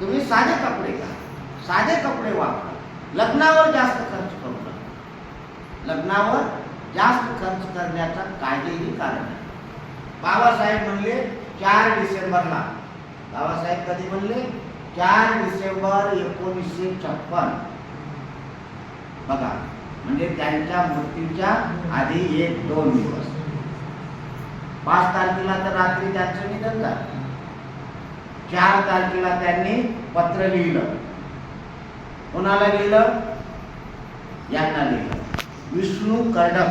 तुम्ही साधे कपडे घ्या. साधे कपडे वापरा. लग्नावर जास्त खर्च करू नका. लग्नावर जास्त खर्च करण्याचा काहीही कारण नाही. बाबासाहेब म्हणले चार डिसेंबरला. बाबासाहेब कधी म्हणले? चार डिसेंबर एकोणीसशे छप्पन. बघा म्हणजे त्यांच्या मृत्यूच्या आधी एक दोन दिवस. पाच तारखेला तर रात्री त्यांचं निधन झालं. चार तारखेला त्यांनी पत्र लिहिलं. कोणाला लिहिलं? यांना लिहिलं. विष्णू कर्डक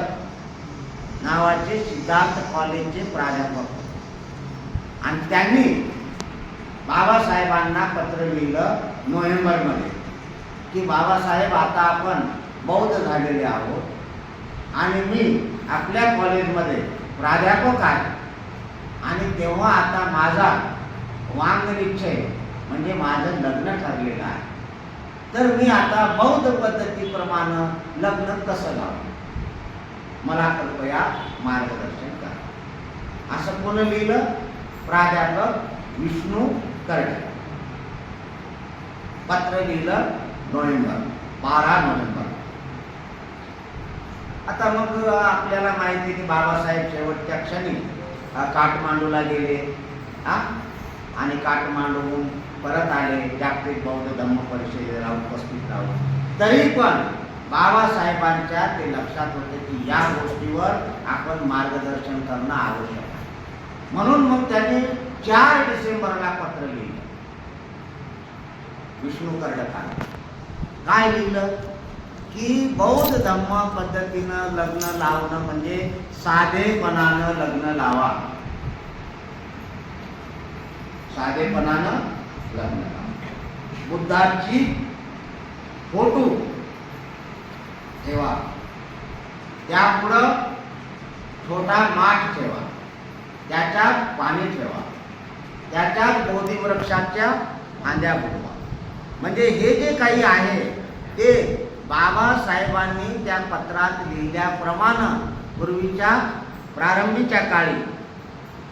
नावाचे सिद्धार्थ कॉलेजचे प्राध्यापक. आणि त्यांनी बाबासाहेबांना पत्र लिहिलं नोव्हेंबरमध्ये. की बाबासाहेब आता आपण बौद्ध झालेले आहोत आणि मी आपल्या कॉलेजमध्ये प्राध्यापक आहे. आणि तेव्हा आता माझा वांगनिश्चय म्हणजे माझं लग्न ठरलेलं आहे. तर मी आता बौद्ध पद्धतीप्रमाणे लग्न कसं लावलं मला कृपया मार्गदर्शन करा. असं कोण लिहिलं? प्राध्यापक विष्णू कर्डे. पत्र लिहिलं नोव्हेंबर बारा नोव्हेंबर. आता मग आपल्याला माहिती आहे की बाबासाहेब शेवटच्या क्षणी काठमांडूला गेले. हा? आणि काठमांडूहून परत आले जागतिक बौद्ध धम्म परिषदेला उपस्थित राहून. तरी पण बाबासाहेबांच्या ते लक्षात होते की या गोष्टीवर आपण मार्गदर्शन करणं आवश्यक आहे. म्हणून मग त्यांनी चार डिसेंबरला पत्र लिहिलं. विष्णू कर्डकाला काय लिहिलं? की बौद्ध धम्म पद्धतीनं लग्न लावणं म्हणजे साधेपणानं लग्न लावा. साधेपणानं लग्न. बुद्धाची फोटो. ठेवा. त्यापुढं छोटा माठ ठेवा. त्याच्यात पाणी ठेवा. त्याच्यात बोधी वृक्षाच्या फांद्या बुडवा. म्हणजे हे जे काही आहे ते बाबासाहेबांनी त्या पत्रात लिहिल्याप्रमाणे पूर्वीच्या प्रारंभीच्या काळी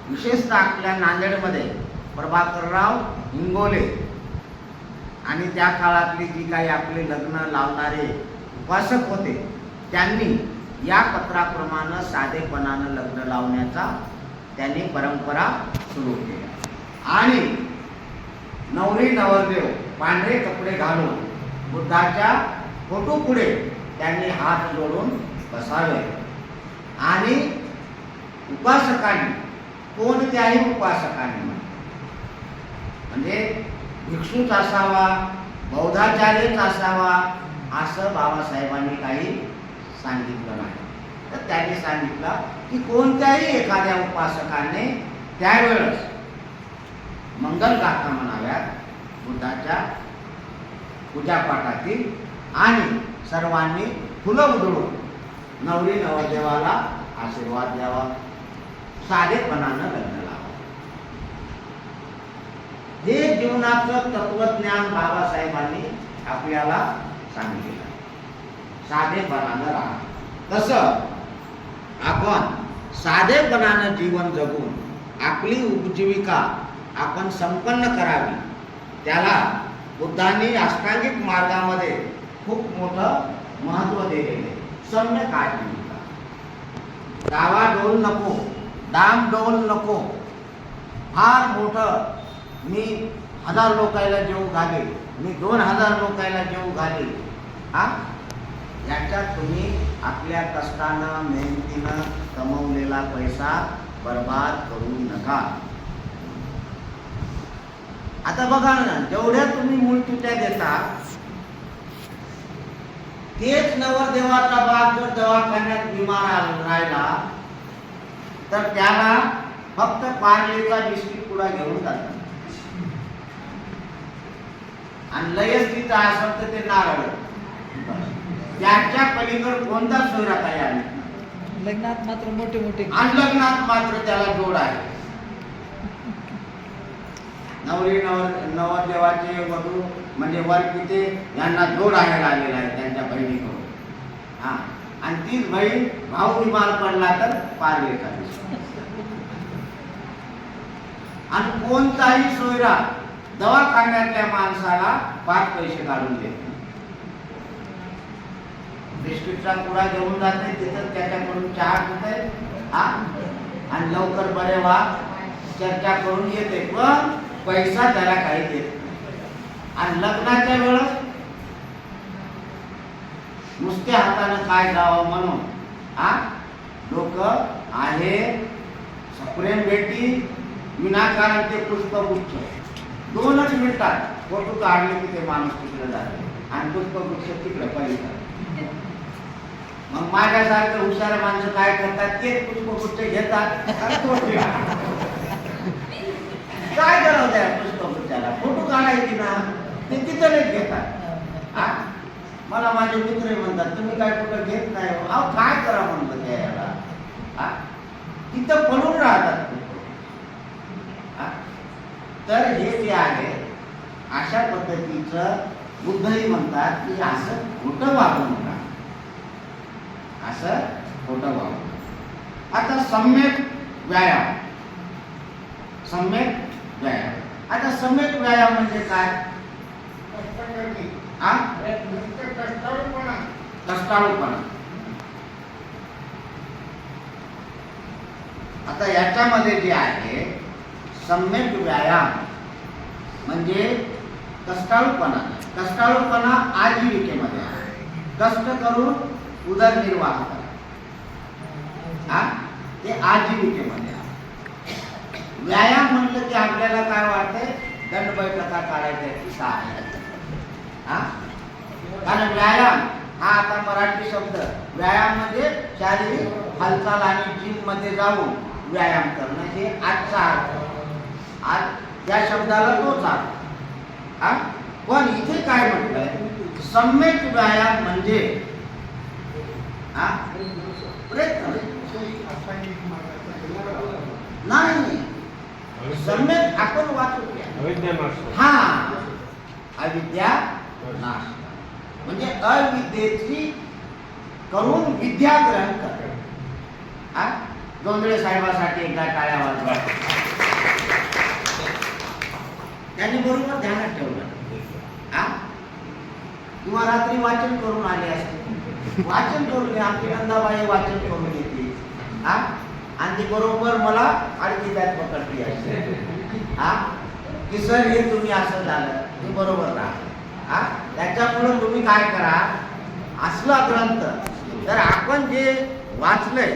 विशेषतः आपल्या नांदेडमध्ये प्रभाकरराव हिंगोले. आणि त्या काळातली जी काही आपले लग्न लावणारे उपासक होते त्यांनी या पत्राप्रमाणे साधेपणानं लग्न लावण्याचा त्यांनी परंपरा सुरू केली. आणि नवरी नवरदेव पांढरे कपडे घालून बुद्धाच्या फोटो पुढे त्यांनी हात जोडून बसावे. आणि उपासकांनी कोणत्याही उपासकांनी म्हणजे भिक्षूच असावा बौद्धाचार्यच असावा असं बाबासाहेबांनी काही सांगितलं नाही. तर त्यांनी सांगितलं की कोणत्याही एखाद्या उपासकाने त्यावेळेस मंगलगाथा म्हणाव्यात बुद्धाच्या पूजापाठातील आणि सर्वांनी फुलं उधळून नवरी नवरदेवाला आशीर्वाद द्यावा. साधेपणानं लग्न हे जीवनाचं तत्वज्ञान बाबासाहेबांनी आपल्याला सांगितलेलं साधेपणानं राहा तसं आपण साधेपणानं जीवन जगून आपली उपजीविका आपण संपन्न करावी. त्याला बुद्धांनी अष्टांगिक मार्गामध्ये खूप मोठं महत्त्व दिलेले सम्यक आजीविका डावा डोल नको दाम डोल नको. फार मोठं मी हजार लोकायला जेव घाले मी दोन हजार लोकायला जेव घाले हा? याच्यात तुम्ही आपल्या कष्टानं मेहनतीनं कमवलेला पैसा बर्बाद करू नका. आता बघा ना जेवढ्या तुम्ही मूळचुट्या देता तेच नवरदेवाचा बाप जर दवाखान्यात बिमार आला- राहिला तर त्याला फक्त पार्लेचा बिस्किट पुडा घेऊन जातात. आणि लयच तिथं असेल तर ते नारळ. त्याच्या पलीकडे कोणता सोयरा काही आला. लग्नात मात्र मोठे मोठे आणि लग्नात मात्र त्याला जोड आहे. नवरी नवर नवरदेवाचे वधू म्हणजे वर पिते यांना जोड आहे आलेला आहे त्यांच्या बहिणीकडून. हा. आणि तीच बहीण भाऊ बिमार पडला तर पारले आणि कोणताही सोयरा दवाखान्यातल्या माणसाला पाच पैसे काढून देत बिस्किटचा पुडा घेऊन जाते तिथं त्याच्याकडून चहा पिते हा? आणि लवकर बरे व्हा. चर्चा करून येते पण पैसा त्याला काही देत नाही. आणि लग्नाच्या वेळेस नुसत्या हातानं काय जावं म्हणून हा? लोक आहे सप्रेम भेटी विनाकारण ते पुष्पगुच्छ. दोनच मिनिटात फोटो काढले की ते माणूस तिकडे जाते. आणि पुष्पगुच्छ तिकडे पाहिजे मग माझ्यासारखं हुशार माणसं काय करतात? तेच पुष्पगुच्छ घेतात आणि काय गरज आहे पुष्पगुच्छाला फोटो काढायची ना? ते तिथेच घेतात. हा? मला माझे मित्र म्हणतात तुम्ही काय कुठं घेत नाही हो?" अहो काय करा म्हणलं त्या याला? हा? तिथं पडून राहतात. तर हे जे आहे अशा पद्धतीचं बुद्धही म्हणतात की असं खोटं वागू नका असं खोटं वागू आता सम्यक व्यायाम. सम्यक व्यायाम. आता सम्यक व्यायाम म्हणजे काय? कष्टाळूपणा. आता याच्यामध्ये जे आहे सम्यक व्यायाम. म्हणजे कष्टाळूपणा. कष्टाळूपणा आजीविकेमध्ये आहे. कष्ट करून उदरनिर्वाह करा. हा? ते आजीविकेमध्ये आहे. व्यायाम म्हटलं की आपल्याला काय वाटते दंड बैठका काढायची की सहाय्य. हा? कारण व्यायाम हा आता मराठी शब्द. व्यायाम म्हणजे शारीरिक हालचाल आणि जिममध्ये जाऊन व्यायाम करणं. हे आजचा अर्थ. आज या शब्दाला तोच अर्थ हा? पण इथे काय म्हटलंय? सम्यक व्यायाम म्हणजे? हा? प्रयत्न नाही. सम्यक आपण वाचूया हा. अविद्या नाश म्हणजे अविद्येची करून विद्या ग्रहण कर जोंधळे साहेबासाठी एकदा टाळ्या वाजवा. त्यांनी बरोबर ध्यानात ठेवलं. हा किंवा रात्री वाचन करून आले असते वाचन करून आपली नंदाबाई वाचन करून येते. हा आणि ती बरोबर मला आणखी त्यात पकडली असते हा की सर हे तुम्ही असं झालं. ते बरोबर राहा. हा त्याच्यामुळं तुम्ही काय करा? असला ग्रंथ. तर आपण जे वाचलंय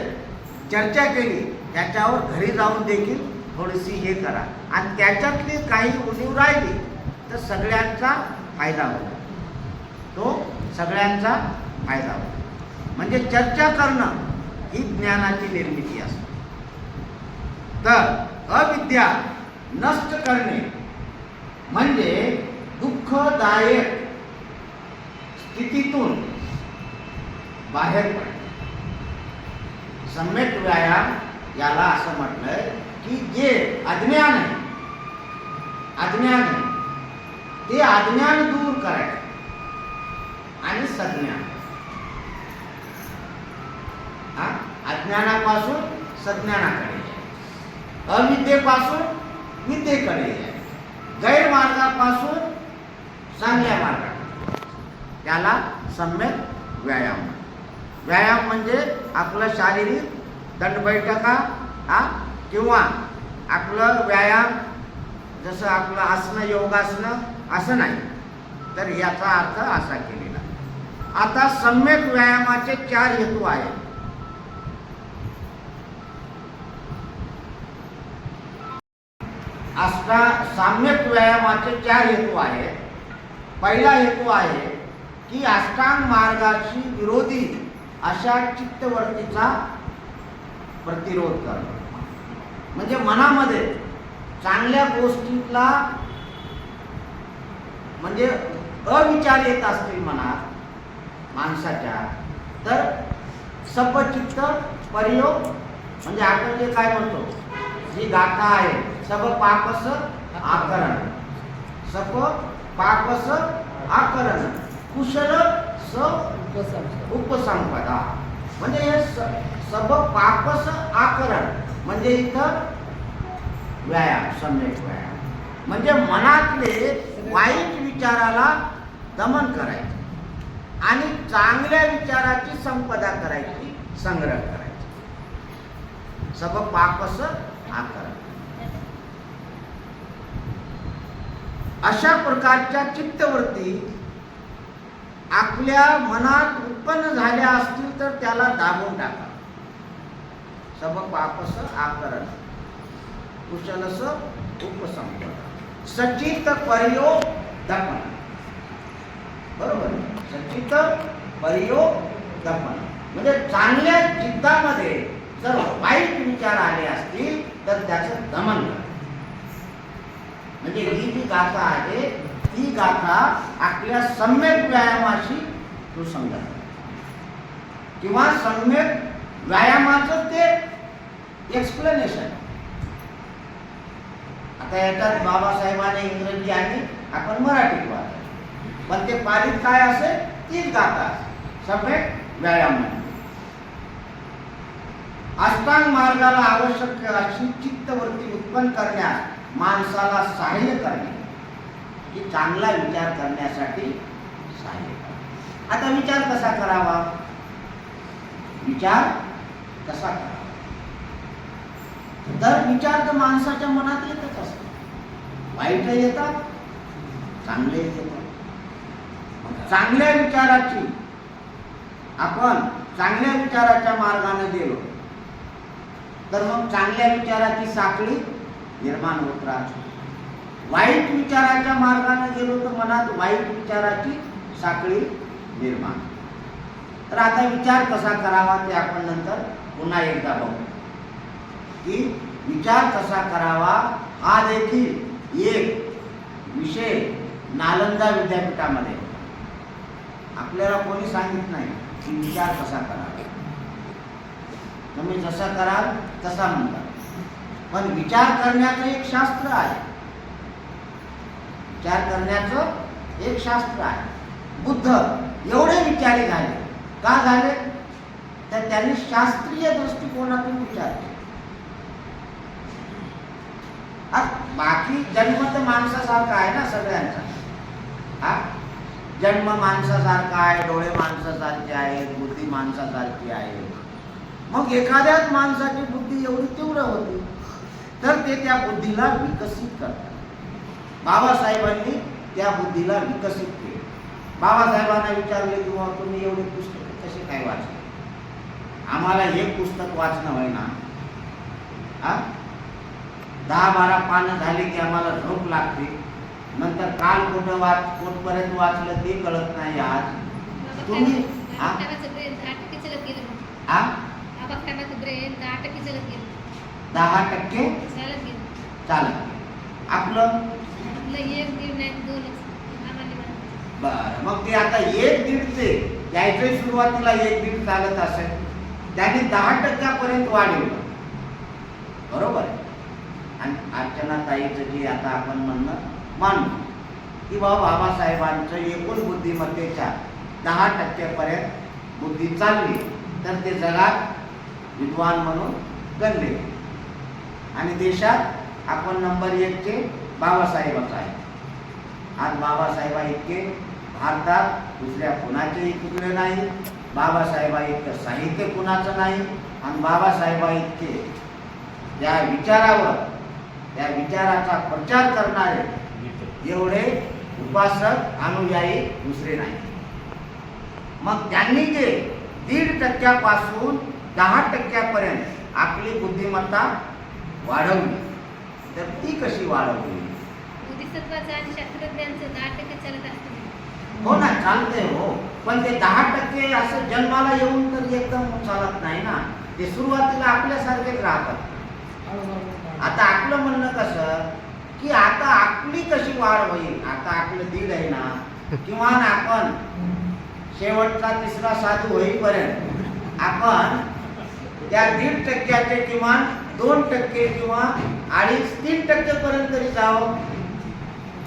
चर्चा केली त्याच्यावर घरी जाऊन देखील थोडीशी हे करा. आणि त्याच्यातली काही उणीव राहिली तर सगळ्यांचा फायदा होतो. तो सगळ्यांचा फायदा होतो. म्हणजे चर्चा करणं ही ज्ञानाची निर्मिती असते. तर अविद्या नष्ट करणे म्हणजे दुःखदायक स्थितीतून बाहेर पडणे. सम्यक व्यायाम याला असं म्हटलंय की जे अज्ञान आहे अज्ञान आहे ते अज्ञान दूर करायचं आणि सज्ञान। हा? अज्ञानापासून सज्ञानाकडे अविद्येपासून विद्येकडे गैरमार्गापासून चांगल्या मार्गाकडे त्याला सम्यक व्यायाम। व्यायाम म्हणजे आपलं शारीरिक दंडबैठका हा? किंवा आपलं व्यायाम जसं आपलं आसनं योगासनं असं नाही. तर याचा अर्थ असा केलेला. आता सम्यक व्यायामाचे चार हेतू आहेत. असता साम्यक व्यायामाचे चार हेतू आहेत. पहिला हेतू आहे की अष्टांग मार्गाशी विरोधी अशा चित्तवर्तीचा प्रतिरोध करणं. म्हणजे मनामध्ये चांगल्या गोष्टीतला म्हणजे अविचार येत असतील मनात माणसाच्या तर सपचित्त परियोग म्हणजे आपण जे काय म्हणतो जी गाथा आहे सब पापस आकरण. सप पापस आकरण. कुशल स उपसंपदा. म्हणजे हे सब पापस आकरण. म्हणजे इथं व्यायाम सम्यक व्यायाम. म्हणजे मनातले वाईट विचाराला दमन करायचे. आणि चांगल्या विचाराची संपदा करायची संग्रह करायची. सब पाकस आकार. अशा प्रकारच्या चित्तवृत्ती आपल्या मनात उत्पन्न झाल्या असतील तर त्याला दाबून टाका. सबक वापस आकरण कुशलस उपसंपदा सचित परियो दमन. बरोबर? सचित परियो दमन. म्हणजे चांगल्या चित्तामध्ये जर वाईट विचार आले असतील तर त्याचं दमन करा. म्हणजे ही जी गाथा आहे ती गाथा आपल्या सम्यक व्यायामाशी सुसंगत. आहे. किंवा सम्यक व्यायामाचं ते एक्सप्लेनेशन आता याच्यात बाबासाहेबांनी इंग्रजी आणि आपण मराठीत वाचतो पण ते पालित काय असेल? तीच गाथा सफेद व्यायाम म्हणजे अष्टांग मार्गाला आवश्यक अशी चित्तवृत्ती उत्पन्न करण्यास माणसाला सहाय्य करणे. की चांगला विचार करण्यासाठी सहाय्य करणे. आता विचार कसा करावा? विचार कसा करावा? तर विचार तर माणसाच्या मनात येतच असतो. वाईट येतात चांगले येतात. चांगल्या विचाराची आपण चांगल्या विचाराच्या मार्गाने गेलो तर मग चांगल्या विचाराची साखळी निर्माण होत राहते. वाईट विचाराच्या मार्गाने गेलो तर मनात वाईट विचाराची साखळी निर्माण तर आता विचार कसा करावा ते आपण नंतर पुन्हा एकदा बघू. की विचार कसा करावा हा देखील एक विषय नालंदा विद्यापीठामध्ये. आपल्याला कोणी सांगित नाही की विचार कसा करावा. तुम्ही जसा कराल तसा म्हणता. पण विचार करण्याचं एक शास्त्र आहे. विचार करण्याचं एक शास्त्र आहे. बुद्ध एवढे विचारी झाले. का झाले? तर त्यांनी शास्त्रीय दृष्टिकोनातून विचारले केला आ, बाकी जन्म तर माणसासारखा आहे ना सगळ्यांचा. हा? जन्म माणसासारखा आहे डोळे माणसासारखे आहेत बुद्धी माणसासारखी आहे. मग एखाद्याच माणसाची बुद्धी एवढी तीव्र होती तर ते त्या बुद्धीला विकसित करतात. बाबासाहेबांनी त्या बुद्धीला विकसित केले. बाबासाहेबांना विचारले की "बुवा, तुम्ही एवढे पुस्तक कसे काय वाचले? आम्हाला हे पुस्तक वाचणं होईना. हा? दहा बारा पानं झाली की आम्हाला झोप लागते. नंतर काल कुठं वाच कुठपर्यंत वाचलं ते कळत नाही आज. तुम्ही दहा टक्के चलत आपलं. बरं मग ते आता एक दीड ते द्यायचं सुरुवातीला एक दीड चालत असेल. त्याने दहा टक्क्यापर्यंत वाढवलं बरोबर? आहे आणि अर्चना ताईचं जे आता आपण म्हणणं मानू. की बाबा बाबासाहेबांचं एकूण बुद्धिमत्तेच्या दहा टक्क्यापर्यंत बुद्धी चालली तर ते जगात विद्वान म्हणून गणले. आणि देशात आपण नंबर एकचे बाबासाहेबच आहे आज बाबासाहेबा इतके भारतात दुसऱ्या कुणाचेही तुकडे नाही बाबासाहेबा इतकं साहित्य कुणाचं नाही आणि बाबासाहेबा इतके त्या विचारावर त्या विचाराचा प्रचार करणारे एवढे उपासक अनुयायी दुसरे नाही मग त्यांनी जे दीड टक्क्यापासून दहा टक्क्यापर्यंत आपली बुद्धिमत्ता वाढवली तर ती कशी वाढवली? हो ना चालते हो. पण ते दहा टक्के असं जन्माला येऊन तर एकदम चालत नाही ना. ते सुरुवातीला आपल्यासारखेच राहतात. आता आपलं म्हणणं कसं की आता आपली कशी वाढ होईल आता आपलं दीड आहे ना किंवा आपण शेवटचा तिसरा साधू होईपर्यंत आपण त्या दीड टक्क्याचे किमान दोन टक्के किंवा अडीच तीन टक्केपर्यंत तरी जावं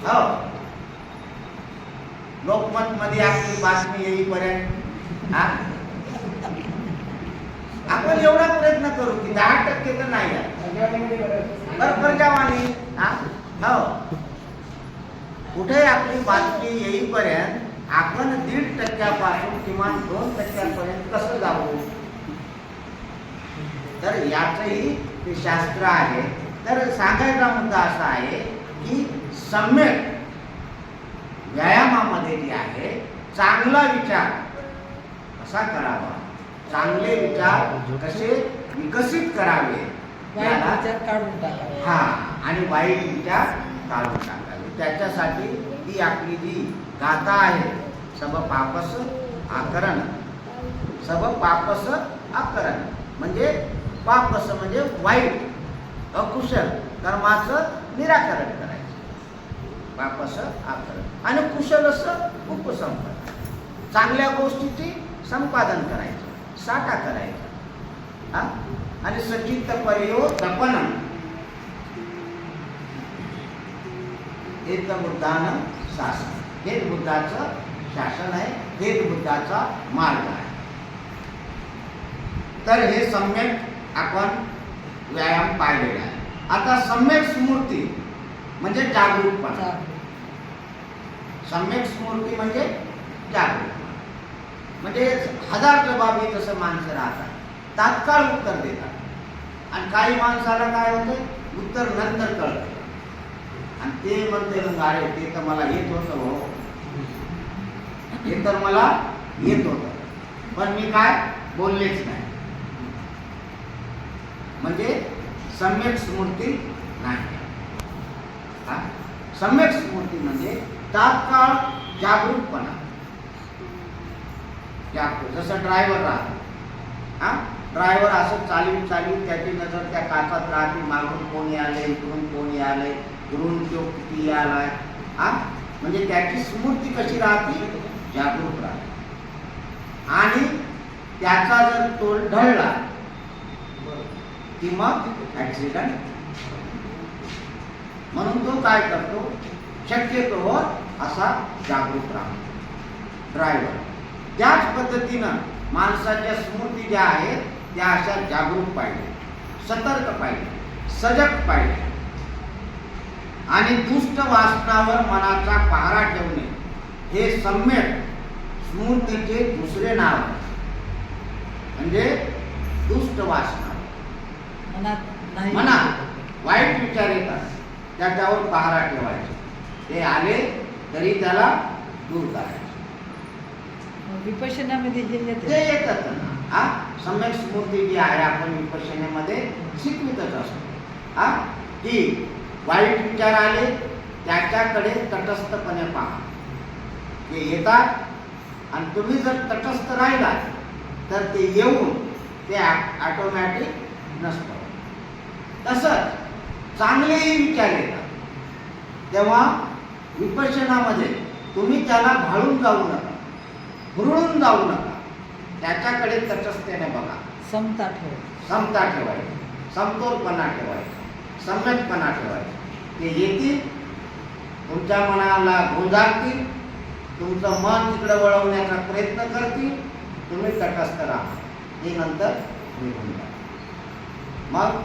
हो लोकमत मध्ये आपली बातमी येईपर्यंत हा? आपण एवढा प्रयत्न करू की दहा टक्के तर नाही आहे. बरं प्रजावाणी हा हो कुठे आपली बातमी येईपर्यंत आपण दीड टक्क्यापासून किमान दोन टक्क्यापर्यंत कसं जाऊ तर याचंही ते शास्त्र आहे तर सांगायचा मुद्दा असा आहे की सम्यक व्यायामामध्ये जे आहे चांगला विचार कसा करावा चांगले विचार कसे विकसित करावे काढून टाकावे. हा आणि वाईट विचार काढून टाकावे. त्याच्यासाठी ही आपली जी गाथा आहे सब पापस आकरण. सब पापस आकरण. म्हणजे पापस म्हणजे वाईट अकुशल कर्माचं निराकरण करायचं. पापस आकरण. आणि कुशल असं उपसंपदा. चांगल्या गोष्टीची संपादन करायचं साठा करायचा. हा? आणि सचित पर्यो तपन एक बुद्धानं शासन. हेच बुद्धाचं शासन आहे हेच बुद्धाचा मार्ग आहे. तर हे सम्यक आपण व्यायाम पाहिलेला आहे. आता सम्यक स्मृती म्हणजे जागरूकपणा. सम्यक स्मृती म्हणजे जागरूकपणा. म्हणजे हजार जबाबी जसं माणसं राहतात तात्काळ उत्तर देतात. आणि काही माणसाला काय होते? उत्तर नंतर कळते. आणि ते म्हणते मग अरे ते तर मला येत होतं हो हे तर मला येत होतं. पण मी काय? बोललेच नाही. म्हणजे सम्यक स्मृती नाही. हा? सम्यक स्मृती म्हणजे तात्काळ जागरूकपणा. जागतो जसं ड्रायव्हर राहतो. हा? ड्रायव्हर असं चालवून चालवून त्याची नजर त्या काचात राहते. मागून कोणी आले इकडून कोणी आले दुरून तो किती आलाय हा? म्हणजे त्याची स्मृती कशी राहते? जागरूक राहते. आणि त्याचा जर तोल ढळला की मग ऍक्सिडेंट म्हणून तो काय करतो? शक्यतो असा जागरूक राहतो. ड्रायव्हर त्याच पद्धतीनं माणसाच्या स्मृती ज्या आहेत त्या अशा जागरूक पाहिजे सतर्क पाहिजे सजग पाहिजे. आणि दुष्ट वासनावर मनाचा पहारा ठेवणे हे सम्यक स्मृतीचे दुसरे नाव. म्हणजे दुष्ट वासना. मनात वाईट विचार येतात त्याच्यावर पहारा ठेवायचा. ते आले तरी त्याला दूर करायचं. विपशनामध्ये येतात. ना हा? सम्यक स्मृती जी आहे आपण विपशनेमध्ये शिकवितच असतो. हा? की वाईट विचार आले त्याच्याकडे तटस्थपणे पहा. ते येतात आणि तुम्ही जर तटस्थ राहिला तर ते येऊन ते ऑटोमॅटिक नसतं. तसंच चांगलेही विचार येतात. तेव्हा विपशनामध्ये तुम्ही त्याला भाळून जाऊ नका हुरळून जाऊ नका. त्याच्याकडे तटस्थतेने बघा. समता ठेव. समता ठेवायची. समतोलपणा ठेवायचा. सम्यकपणा ठेवायचा. ते येतील तुमच्या मनाला गोंजारतील तुमचं मन तिकडे वळवण्याचा प्रयत्न करतील तुम्ही तटस्थ राहा. हे नंतर निघून जा. मग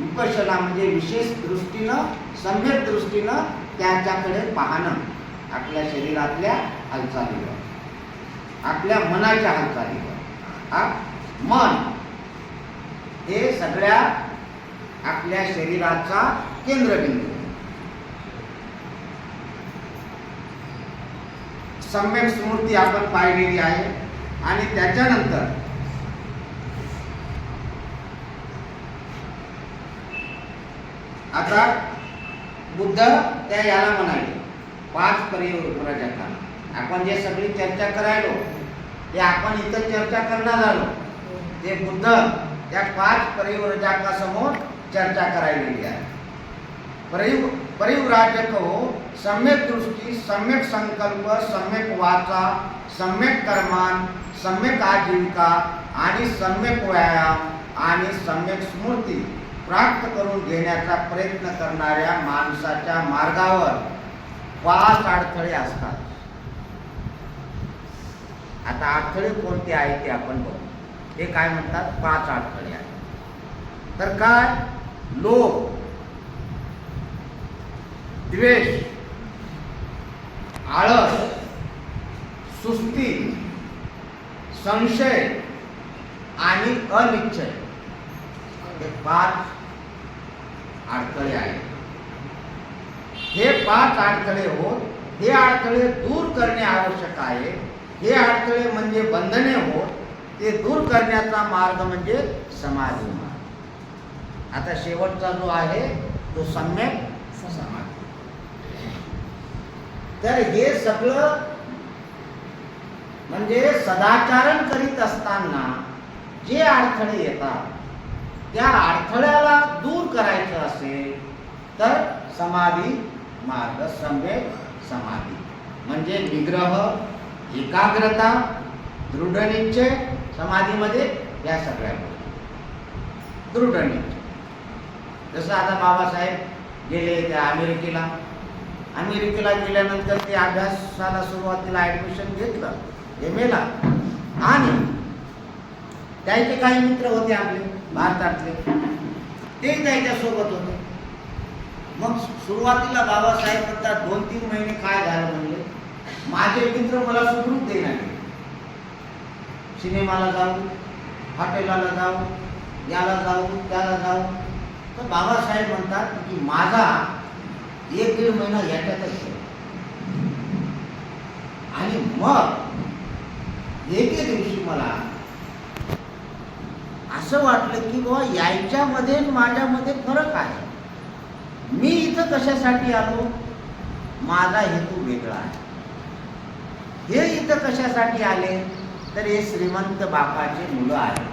विपशना म्हणजे विशेष दृष्टीनं सम्यक दृष्टीनं त्याच्याकडे पाहणं. आपल्या शरीरातल्या हालचालीवर. आपल्या मनाच्या हालचालीवर हा? मन हे सगळ्या आपल्या शरीराचा केंद्रबिंदू. सम्यक स्मृती आपण पाहिलेली आहे. आणि त्याच्यानंतर आता बुद्ध त्या याला म्हणाले पाच परिव्रजकांना आपण जे सगळी चर्चा करायलो ते आपण इथं चर्चा करणार आलो. ते बुद्ध त्या पाच परिव्रजकासमोर चर्चा करायलेली आहे. परिव परिव्राजक हो सम्यक दृष्टी सम्यक संकल्प सम्यक वाचा सम्यक कर्मान सम्यक आजीविका आणि सम्यक व्यायाम आणि सम्यक स्मृती प्राप्त करून घेण्याचा प्रयत्न करणाऱ्या माणसाच्या मार्गावर पाच अडथळे असतात. आता अडथळे कोणते आहेत ते आपण बघू. ते काय म्हणतात? पाच अडथळे आहेत. तर काय? लोभ द्वेष आळस सुस्ती संशय आणि अनिश्चय. हे पाच अडथळे आहेत. हे पाच अडथळे होत हे अडथळे दूर करणे आवश्यक आहे. हे अडथळे म्हणजे बंधने होत ते दूर करण्याचा मार्ग म्हणजे समाधी मार्ग. आता शेवटचा जो आहे तो सम्यक समाधी. तर हे सगळं म्हणजे सदाचारण करीत असताना जे अडथळे येतात त्या अडथळ्याला दूर करायचं असेल तर समाधी मार्ग सम्यक समाधी. म्हणजे निग्रह एकाग्रता दृढ निश्चय समाधीमध्ये या सगळ्या गोष्टी दृढ निश्चय जसं आता बाबासाहेब गेले त्या अमेरिकेला. अमेरिकेला गेल्यानंतर ते अभ्यासाला सुरुवातीला ॲडमिशन घेतलं एम एला आणि त्यांचे काही मित्र होते आपले भारतातले. ते त्याच्यासोबत होते. मग सुरुवातीला बाबासाहेब म्हणतात दोन तीन महिने काय झालं म्हणले? माझे मित्र मला सुखरूप देणार सिनेमाला जाऊ हॉटेलाला जाऊ याला जाऊ त्याला जाऊ. तर बाबासाहेब म्हणतात की माझा एक दीड महिना याच्यातच आणि मग एके दिवशी मला असं वाटलं की बाबा यायच्यामध्ये माझ्यामध्ये फरक आहे. मी इथं कशासाठी आलो? माझा हेतू वेगळा आहे. इथं कशासाठी आले? तर हे श्रीमंत बापाचे मुलं आहेत.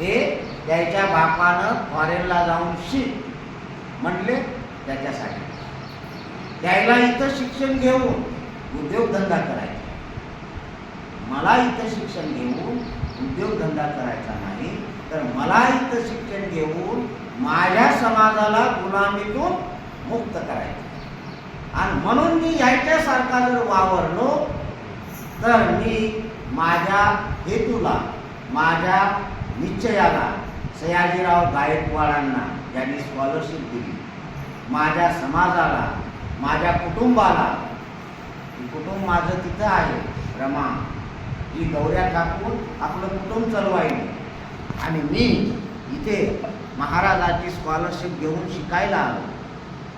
हे त्याच्या बापानं फॉरेनला जाऊन शिक म्हटले त्याच्यासाठी. त्याला इथं शिक्षण घेऊन उद्योगधंदा करायचा. मला इथं शिक्षण घेऊन उद्योगधंदा करायचा नाही तर मला इथं शिक्षण घेऊन माझ्या समाजाला गुलामीतून मुक्त करायचं. आणि म्हणून मी याच्यासारखा जर वावरलो तर मी माझ्या हेतूला माझ्या निश्चयाला सयाजीराव गायकवाडांना ज्यांनी स्कॉलरशिप दिली. माझ्या समाजाला माझ्या कुटुंबाला कुटुंब माझं तिथं आहे रमा ही गौऱ्या टाकून आपलं कुटुंब चालवायली. आणि मी इथे महाराजाची स्कॉलरशिप घेऊन शिकायला आलो.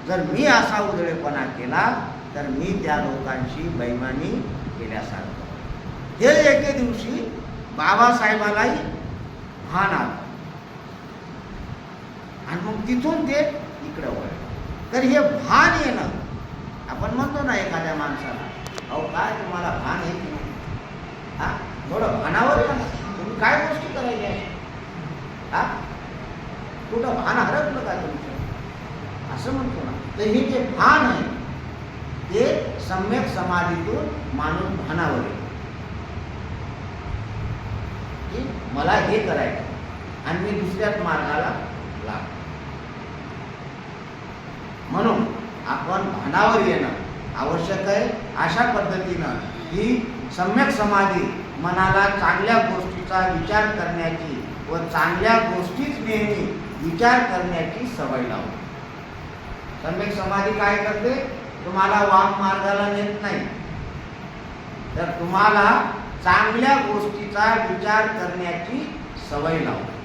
जर मी असा उधळेपणा केला तर मी त्या लोकांशी बैमानी केल्यासारखं. हे एके दिवशी बाबासाहेबालाही भान आलं. आणि मग तिथून ते इकडं वळलं. तर हे भान येणं आपण म्हणतो ना एखाद्या माणसाला अहो काय तुम्हाला भान येत नाही? हा? थोडं भानावर या तुम्ही काय गोष्टी करायच्या हा? कुठं भान हरपलं का तुम्ही? असं म्हणतो ना. तर हे जे भान आहे ते सम्यक समाधीतून माणूस भानावर येतो की मला हे करायचं आणि मी दुसऱ्याच मार्गाला लागतो म्हणून आपण भानावर येणं आवश्यक आहे. अशा पद्धतीनं ही सम्यक समाधी मनाला चांगल्या गोष्टीचा विचार करण्याची व चांगल्या गोष्टीच नेहमी विचार करण्याची सवय लावते सम्यक समाधी काय करते? तुम्हाला वाम मार्गाला नेत नाही. तर तुम्हाला चांगल्या गोष्टीचा विचार करण्याची सवय लावते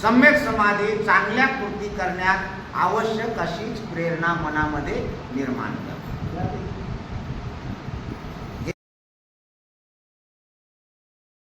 सम्यक समाधी चांगल्या कृती करण्यात आवश्यक अशीच प्रेरणा मनामध्ये निर्माण करते.